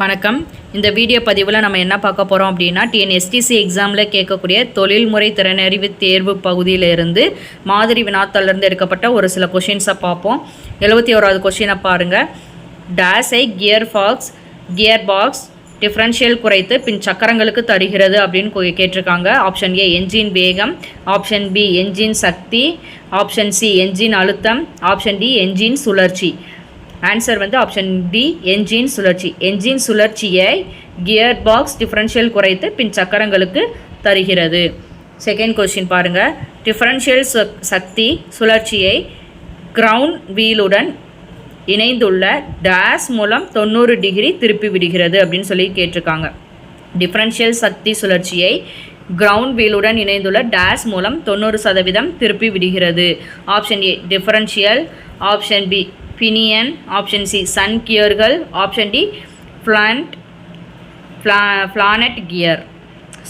வணக்கம். இந்த வீடியோ பதிவில் நம்ம என்ன பார்க்க போகிறோம் அப்படின்னா டிஎன்எஸ்டிசி எக்ஸாமில் கேட்கக்கூடிய தொழில்முறை திறனறிவு தேர்வு பகுதியிலிருந்து மாதிரி வினாத்தாளிலிருந்து எடுக்கப்பட்ட ஒரு சில கொஷின்ஸை பார்ப்போம். எழுபத்தி ஓராவது கொஷினை பாருங்கள் டேஸை gear box gear box differential குறைத்து பின் சக்கரங்களுக்கு தருகிறது அப்படின்னு கேட்டிருக்காங்க. ஆப்ஷன் ஏ என்ஜின் வேகம். ஆப்ஷன் பி என்ஜின் சக்தி. ஆப்ஷன் சி என்ஜின் அழுத்தம். ஆப்ஷன் டி என்ஜின் சுழற்சி. ஆன்சர் வந்து ஆப்ஷன் டி என்ஜின் சுழற்சி. என்ஜின் சுழற்சியை கியர் பாக்ஸ் டிஃபரன்ஷியல் குறைத்து பின் சக்கரங்களுக்கு தருகிறது. செகண்ட் கொஸ்டின் பாருங்கள் டிஃபரன்ஷியல் சக்தி சுழற்சியை கிரவுண்ட் வீலுடன் இணைந்துள்ள டேஸ் மூலம் தொண்ணூறு டிகிரி திருப்பி விடுகிறது அப்படின்னு சொல்லி கேட்டிருக்காங்க. டிஃபரன்ஷியல் சக்தி சுழற்சியை கிரவுண்ட் வீலுடன் இணைந்துள்ள டேஸ் மூலம் தொண்ணூறு சதவீதம் திருப்பி விடுகிறது. Option A differential option B pinion option C sun கியர்கள் option D planet planet gear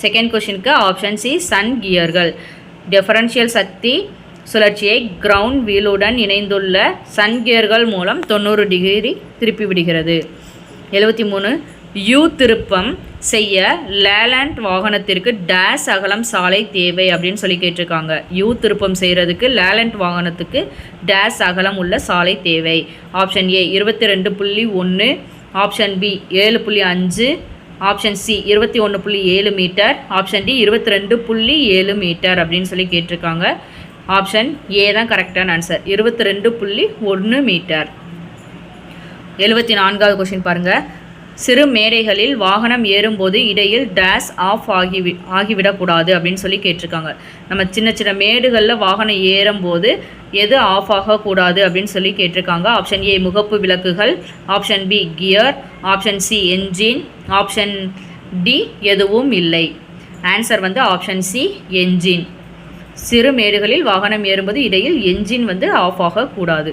second கொஷினுக்கு ஆப்ஷன் சி சன் கியர்கள் டிஃபரன்ஷியல் சக்தி சுழற்சியை கிரவுண்ட் வீலுடன் இணைந்துள்ள சன் கியர்கள் மூலம் தொண்ணூறு டிகிரி திருப்பி விடுகிறது. எழுபத்தி மூணு யூ திருப்பம் செய்ய லேலண்ட் வாகனத்திற்கு டேஸ் அகலம் சாலை தேவை அப்படின்னு சொல்லி கேட்டிருக்காங்க. யூ திருப்பம் செய்கிறதுக்கு லேலண்ட் வாகனத்துக்கு டேஸ் அகலம் உள்ள சாலை தேவை. ஆப்ஷன் ஏ இருபத்தி ரெண்டு புள்ளி ஒன்று ஆப்ஷன் பி ஏழு புள்ளி அஞ்சு ஆப்ஷன் சி இருபத்தி ஒன்று புள்ளி ஏழு மீட்டர் ஆப்ஷன் டி இருபத்தி ரெண்டு புள்ளி ஏழு மீட்டர் அப்படின்னு சொல்லி கேட்டிருக்காங்க. ஆப்ஷன் ஏ தான் கரெக்டான ஆன்சர் இருபத்தி ரெண்டு புள்ளி ஒன்று மீட்டர். எழுபத்தி நான்காவது கொஷின் பாருங்கள் சிறு மேடைகளில் வாகனம் ஏறும்போது இடையில் டேஸ் ஆஃப் ஆகி ஆகிவிடக்கூடாது அப்படின்னு சொல்லி கேட்டிருக்காங்க. நம்ம சின்ன சின்ன மேடுகளில் வாகனம் ஏறும்போது எது ஆஃப் ஆகக்கூடாது அப்படின்னு சொல்லி கேட்டிருக்காங்க. ஆப்ஷன் ஏ முகப்பு விளக்குகள். Option B gear option C engine option D எதுவும் இல்லை. ஆன்சர் வந்து ஆப்ஷன் சி என்ஜின் சிறு மேடுகளில் வாகனம் ஏறும்போது இடையில் என்ஜின் வந்து ஆஃப் ஆகக்கூடாது.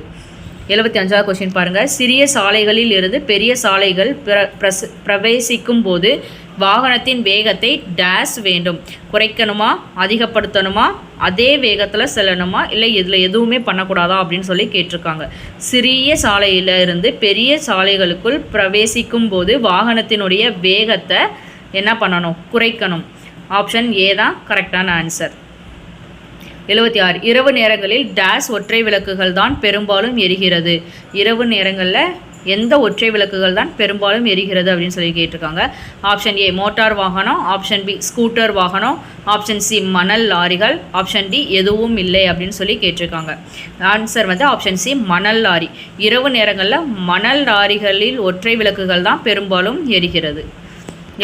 எழுபத்தி அஞ்சாவது கொஸ்டின் பாருங்கள் சிறிய சாலைகளில் இருந்து பெரிய சாலைகள் பிர பிரச பிரவேசிக்கும் போது வாகனத்தின் வேகத்தை டேஸ் வேண்டும். குறைக்கணுமா? அதிகப்படுத்தணுமா? அதே வேகத்தில் செல்லணுமா? இல்லை இதில் எதுவுமே பண்ணக்கூடாதா? அப்படின்னு சொல்லி கேட்டிருக்காங்க. சிறிய சாலையில் இருந்து பெரிய சாலைகளுக்குள் பிரவேசிக்கும் போது வாகனத்தினுடைய வேகத்தை என்ன பண்ணணும்? குறைக்கணும். ஆப்ஷன் ஏ தான் கரெக்டான ஆன்சர் எழுபத்தி ஆறு. இரவு நேரங்களில் டேஸ் ஒற்றை விளக்குகள் தான் பெரும்பாலும் எரிகிறது. இரவு நேரங்களில் எந்த ஒற்றை விளக்குகள் தான் பெரும்பாலும் எரிகிறது அப்படின்னு சொல்லி கேட்டிருக்காங்க. ஆப்ஷன் ஏ மோட்டார் வாகனம். ஆப்ஷன் பி ஸ்கூட்டர் வாகனம். ஆப்ஷன் சி மணல் லாரிகள். ஆப்ஷன் டி எதுவும் இல்லை அப்படின்னு சொல்லி கேட்டிருக்காங்க. ஆன்சர் வந்து ஆப்ஷன் சி மணல் லாரி. இரவு நேரங்களில் மணல் லாரிகளில் ஒற்றை விளக்குகள் தான் பெரும்பாலும் எரிகிறது.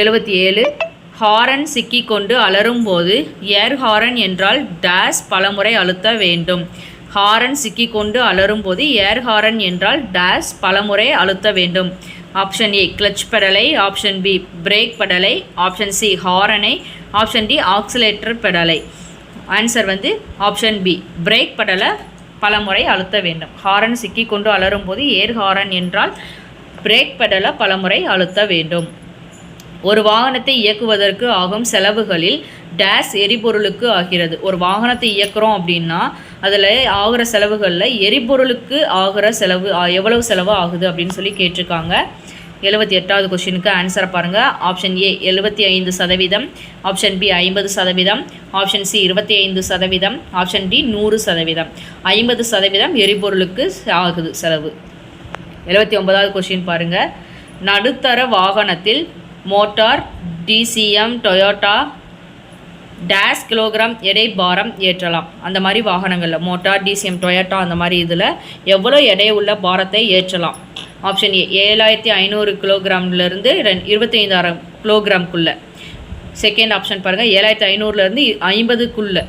எழுபத்தி ஏழு ஹாரன் சிக்கிக்கொண்டு அலறும்போது ஏர் ஹாரன் என்றால் டேஸ் பலமுறை அழுத்த வேண்டும். ஹாரன் சிக்கிக்கொண்டு அலறும்போது ஏர் ஹாரன் என்றால் டேஸ் பலமுறை அழுத்த வேண்டும். ஆப்ஷன் ஏ கிளச் பெடலை. ஆப்ஷன் பி பிரேக் பெடலை. ஆப்ஷன் சி ஹாரனை. ஆப்ஷன் டி ஆக்சிலேட்டர் பெடலை. ஆன்சர் வந்து ஆப்ஷன் பி பிரேக் பெடலை பலமுறை அழுத்த வேண்டும். ஹாரன் சிக்கிக்கொண்டு அலறும்போது ஏர் ஹாரன் என்றால் பிரேக் பெடலை பலமுறை அழுத்த வேண்டும். ஒரு வாகனத்தை இயக்குவதற்கு ஆகும் செலவுகளில் டேஸ் எரிபொருளுக்கு ஆகிறது. ஒரு வாகனத்தை இயக்குறோம் அப்படின்னா அதில் ஆகிற செலவுகளில் எரிபொருளுக்கு ஆகிற செலவு எவ்வளவு செலவு ஆகுது அப்படின்னு சொல்லி கேட்டிருக்காங்க. எழுபத்தி எட்டாவது கொஷினுக்கு ஆன்சரை பாருங்கள் ஆப்ஷன் ஏ எழுபத்தி ஐந்து சதவீதம். ஆப்ஷன் பி ஐம்பது சதவீதம். ஆப்ஷன் சி இருபத்தி ஐந்து சதவீதம். ஆப்ஷன் டி நூறு சதவீதம். ஐம்பது சதவீதம் எரிபொருளுக்கு ஆகுது செலவு. எழுபத்தி ஒன்பதாவது கொஷின் பாருங்கள் நடுத்தர வாகனத்தில் மோட்டார் டிசிஎம் டொயோட்டா டேஸ் கிலோகிராம் எடை பாரம் ஏற்றலாம். அந்த மாதிரி வாகனங்களில் மோட்டார் டிசிஎம் டொயோட்டா அந்த மாதிரி இதில் எவ்வளோ எடை உள்ள பாரத்தை ஏற்றலாம்? ஆப்ஷன் ஏ ஏழாயிரத்தி ஐநூறு கிலோகிராம்லேருந்து ரெண் இருபத்தைந்தாயிரம் கிலோகிராம்குள்ளே செகண்ட் ஆப்ஷன் பாருங்கள் ஏழாயிரத்தி ஐநூறுலேருந்து ஐம்பதுக்குள்ளே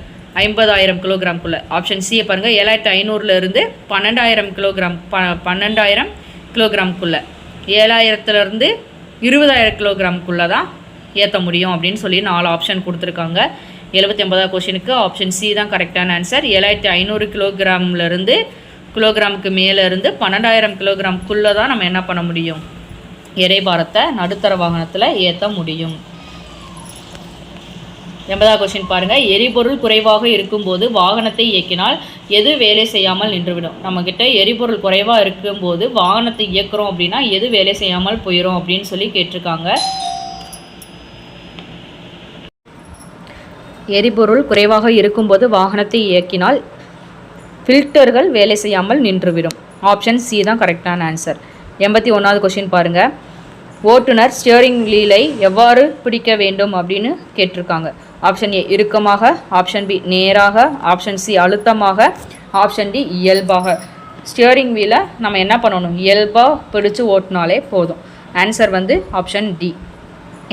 ஐம்பதாயிரம் கிலோகிராம்குள்ளே ஆப்ஷன் சியை பாருங்கள் ஏழாயிரத்தி ஐநூறுலேருந்து பன்னெண்டாயிரம் கிலோகிராம் ப பன்னெண்டாயிரம் கிலோகிராம்குள்ளே ஏழாயிரத்துலேருந்து இருபதாயிரம் கிலோகிராம்குள்ளே தான் ஏற்ற முடியும் அப்படின்னு சொல்லி நாலு ஆப்ஷன் கொடுத்துருக்காங்க. எழுபத்தி ஒன்பதாவது கொஷினுக்கு ஆப்ஷன் சி தான் கரெக்டான ஆன்சர் ஏழாயிரத்தி ஐநூறு கிலோகிராம்லேருந்து கிலோகிராமுக்கு மேலேருந்து பன்னெண்டாயிரம் கிலோகிராம்குள்ளே தான் நம்ம என்ன பண்ண முடியும்? எடைபாரத்தை நடுத்தர வாகனத்தில் ஏற்ற முடியும். எண்பதாவது கொஸ்டின் பாருங்கள் எரிபொருள் குறைவாக இருக்கும்போது வாகனத்தை இயக்கினால் எது வேலை செய்யாமல் நின்றுவிடும்? நம்மக்கிட்ட எரிபொருள் குறைவாக இருக்கும்போது வாகனத்தை இயக்குறோம் அப்படின்னா எது வேலை செய்யாமல் போயிடும் அப்படின்னு சொல்லி கேட்டிருக்காங்க. எரிபொருள் குறைவாக இருக்கும்போது வாகனத்தை இயக்கினால் ஃபில்டர்கள் வேலை செய்யாமல் நின்றுவிடும். ஆப்ஷன் சி தான் கரெக்டான ஆன்சர் எண்பத்தி ஒன்றாவது கொஷின் பாருங்கள் ஓட்டுநர் ஸ்டியரிங் வீலை எவ்வாறு பிடிக்க வேண்டும் அப்படின்னு கேட்டிருக்காங்க. ஆப்ஷன் ஏ இறுக்கமாக ஆப்ஷன் பி நேராக ஆப்ஷன் சி அழுத்தமாக ஆப்ஷன் டி இயல்பாக. ஸ்டியரிங் வீலை நம்ம என்ன பண்ணணும்? இயல்பாக பிடிச்சு ஓட்டினாலே போதும். ஆன்சர் வந்து ஆப்ஷன் டி.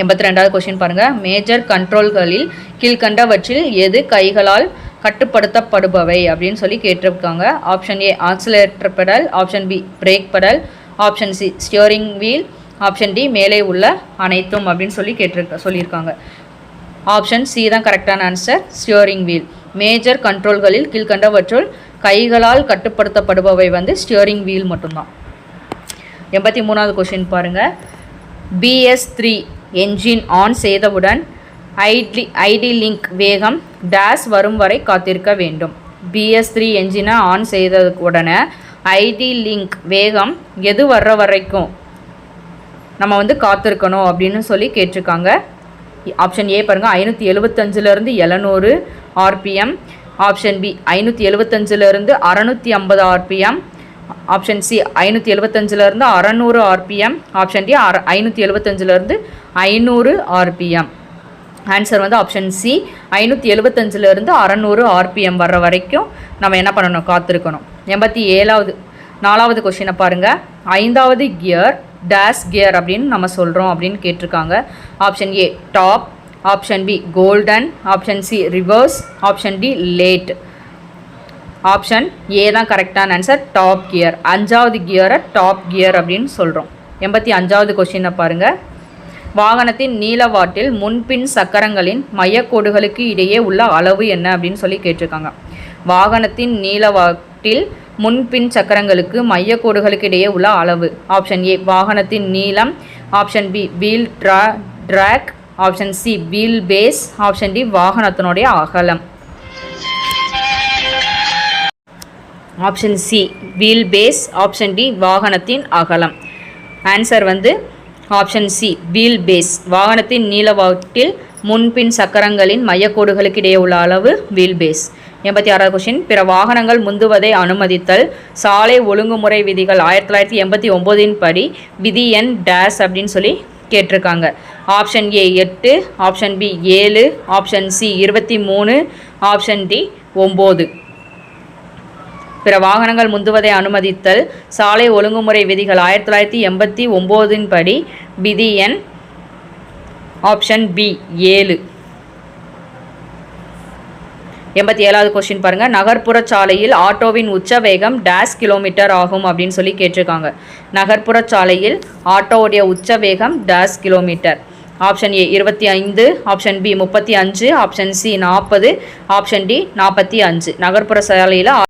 எண்பத்தி ரெண்டாவது கொஷின் பாருங்கள் மேஜர் கண்ட்ரோல்களில் கீழ்கண்டவற்றில் எது கைகளால் கட்டுப்படுத்தப்படுபவை அப்படின்னு சொல்லி கேட்டிருக்காங்க. Option A accelerator pedal option B brake pedal option C steering wheel option D மேலே உள்ள அனைத்தும் அப்படின்னு சொல்லி கேட்டிருக்க சொல்லியிருக்காங்க. ஆப்ஷன் சி தான் கரெக்டான ஆன்சர் ஸ்டியரிங் வீல் மேஜர் கண்ட்ரோல்களில் கீழ்கண்டவற்றுள் கைகளால் கட்டுப்படுத்தப்படுபவை வந்து ஸ்டியரிங் வீல் மட்டும்தான். எண்பத்தி மூணாவது கொஷின் பாருங்கள் பிஎஸ் த்ரீ என்ஜின் ஆன் செய்தவுடன் ஐடி ஐடி லிங்க் வேகம் டேஸ் வரும் வரை காத்திருக்க வேண்டும். பிஎஸ் த்ரீ என்ஜினை ஆன் செய்த உடனே ஐடி லிங்க் வேகம் எது வர்ற வரைக்கும் நம்ம வந்து காத்திருக்கணும் அப்படின்னு சொல்லி கேட்டிருக்காங்க. ஆப்ஷன் ஏ பாருங்கள் ஐநூற்றி எழுபத்தஞ்சிலேருந்து எழுநூறு ஆர்பிஎம். ஆப்ஷன் பி ஐநூற்றி எழுபத்தஞ்சிலேருந்து அறநூற்றி ஐம்பது ஆர்பிஎம். ஆப்ஷன் சி ஐநூற்றி எழுபத்தஞ்சிலேருந்து அறநூறு ஆர்பிஎம். ஆப்ஷன் டி அற ஐநூற்றி எழுபத்தஞ்சிலேருந்து ஐநூறு ஆர்பிஎம். ஆன்சர் வந்து ஆப்ஷன் சி ஐநூற்றி எழுபத்தஞ்சிலேருந்து அறநூறு ஆர்பிஎம் வர்ற வரைக்கும் நம்ம என்ன பண்ணணும் காத்திருக்கணும். எண்பத்தி ஏழாவது நாலாவது கொஷினை பாருங்கள் ஐந்தாவது கியர் டேஸ் கியர் அப்படின்னு நம்ம சொல்கிறோம் அப்படின்னு கேட்டிருக்காங்க. Option A top option B golden option C reverse option D late option A தான் கரெக்டான ஆன்சர் டாப் கியர் அஞ்சாவது கியரை டாப் கியர் அப்படின்னு சொல்கிறோம் எண்பத்தி அஞ்சாவது கொஷினை பாருங்கள் வாகனத்தின் நீளவாட்டில் முன்பின் சக்கரங்களின் மையக்கோடுகளுக்கு இடையே உள்ள அளவு என்ன அப்படின்னு சொல்லி கேட்டிருக்காங்க. வாகனத்தின் நீளவாட்டில் முன்பின் சக்கரங்களுக்கு மையக்கோடுகளுக்கு இடையே உள்ள அளவு. ஆப்ஷன் ஏ வாகனத்தின் நீளம். Option B wheel draw track option C wheel base option D வாகனத்தினுடைய அகலம். Option C wheel base option D வாகனத்தின் அகலம். ஆன்சர் வந்து ஆப்ஷன் சி வீல் பேஸ் வாகனத்தின் நீளவாட்டில் முன்பின் சக்கரங்களின் மையக்கோடுகளுக்கு இடையே உள்ள அளவு வீல் பேஸ் எண்பத்தி ஆறாவது கொஸ்டின் பிற வாகனங்கள் முந்துவதை அனுமதித்தல். சாலை ஒழுங்குமுறை விதிகள் ஆயிரத்தி தொள்ளாயிரத்தி எண்பத்தி ஒம்போதின் படி விதி எண் டேஸ் அப்படின்னு சொல்லி கேட்டிருக்காங்க. ஆப்ஷன் ஏ எட்டு ஆப்ஷன் பி ஏழு ஆப்ஷன் சி இருபத்தி மூணு ஆப்ஷன் டி ஒம்பது பிற வாகனங்கள் முந்துவதை அனுமதித்தல். சாலை ஒழுங்குமுறை விதிகள் ஆயிரத்தி தொள்ளாயிரத்தி எண்பத்தி ஒம்போதின் படி விதி எண் ஆப்ஷன் பி ஏழு. எண்பத்தி ஏழாவது கொஸ்டின் பாருங்கள் நகர்ப்புற சாலையில் ஆட்டோவின் உச்ச வேகம் டேஸ் கிலோமீட்டர் ஆகும் அப்படின்னு சொல்லி கேட்டிருக்காங்க. நகர்ப்புற சாலையில் ஆட்டோவுடைய உச்ச வேகம் டேஸ் கிலோமீட்டர் ஆப்ஷன் ஏ இருபத்தி ஐந்து ஆப்ஷன் பி முப்பத்தி அஞ்சு ஆப்ஷன் சி நாற்பது ஆப்ஷன் டி நாற்பத்தி அஞ்சு. நகர்ப்புற சாலையில்